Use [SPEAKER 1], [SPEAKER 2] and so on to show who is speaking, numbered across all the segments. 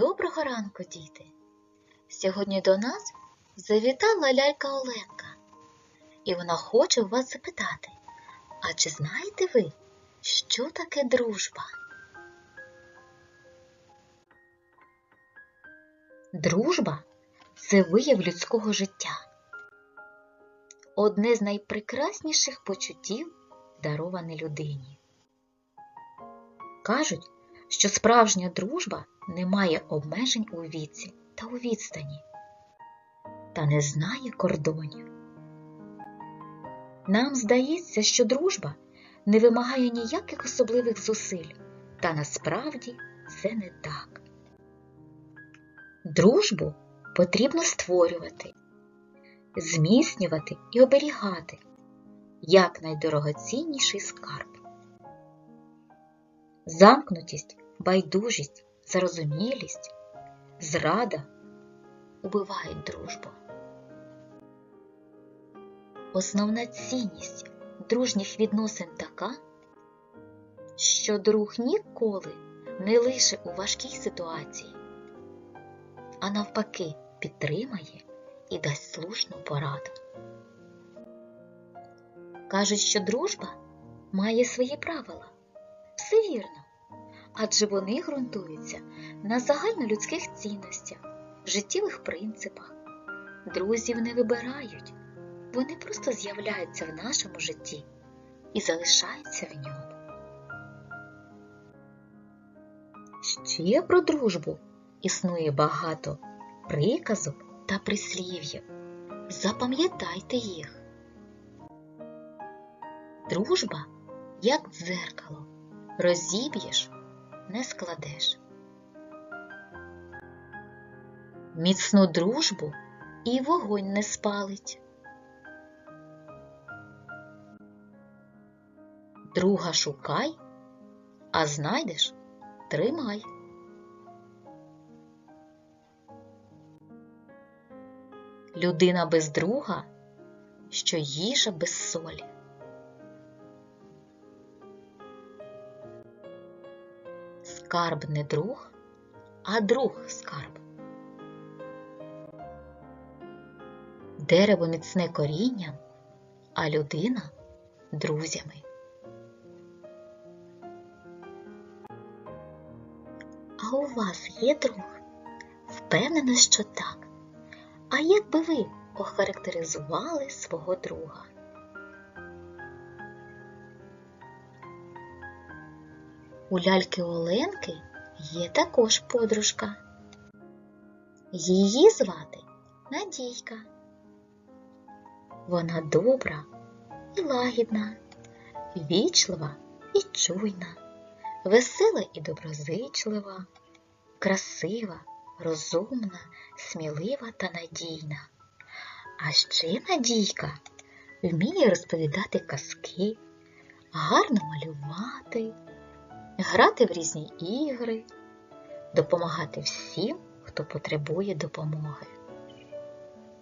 [SPEAKER 1] Доброго ранку, діти! Сьогодні до нас завітала лялька Оленка, і вона хоче у вас запитати, а чи знаєте ви, що таке дружба? Дружба це вияв людського життя. Одне з найпрекрасніших почуттів, дароване людині. Кажуть, що справжня дружба не має обмежень у віці та у відстані, та не знає кордонів. Нам здається, що дружба не вимагає ніяких особливих зусиль, та насправді це не так. Дружбу потрібно створювати, зміцнювати і оберігати як найдорогоцінніший скарб. Замкнутість, байдужість, зарозумілість, зрада убивають дружбу. Основна цінність дружніх відносин така, що друг ніколи не лише у важкій ситуації, а навпаки підтримає і дасть слушну пораду. Кажуть, що дружба має свої правила. Все вірно, адже вони ґрунтуються на загальнолюдських цінностях, життєвих принципах. Друзів не вибирають, вони просто з'являються в нашому житті і залишаються в ньому. Ще про дружбу існує багато приказок та прислів'їв. Запам'ятайте їх. Дружба як дзеркало розіб'єш, не складеш. Міцну дружбу і вогонь не спалить. Друга шукай, а знайдеш тримай. Людина без друга, що їжа без солі. Скарб не друг, а друг скарб. Дерево міцне корінням, а людина друзями. А у вас є друг? Впевнена, що так. А як би ви охарактеризували свого друга? У ляльки Оленки є також подружка. Її звати Надійка. Вона добра і лагідна, вічлива і чуйна, весела і доброзичлива, красива, розумна, смілива та надійна. А ще Надійка вміє розповідати казки, гарно малювати грати в різні ігри, допомагати всім, хто потребує допомоги.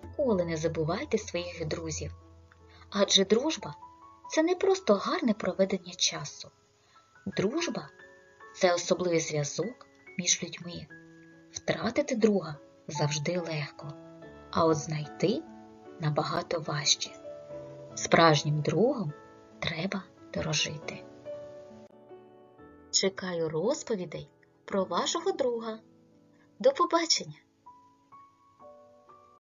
[SPEAKER 1] Ніколи не забувайте своїх друзів, адже дружба це не просто гарне проведення часу. Дружба це особливий зв'язок між людьми. Втратити друга завжди легко, а от знайти набагато важче. Справжнім другом треба дорожити. Чекаю розповідей про вашого друга. До побачення!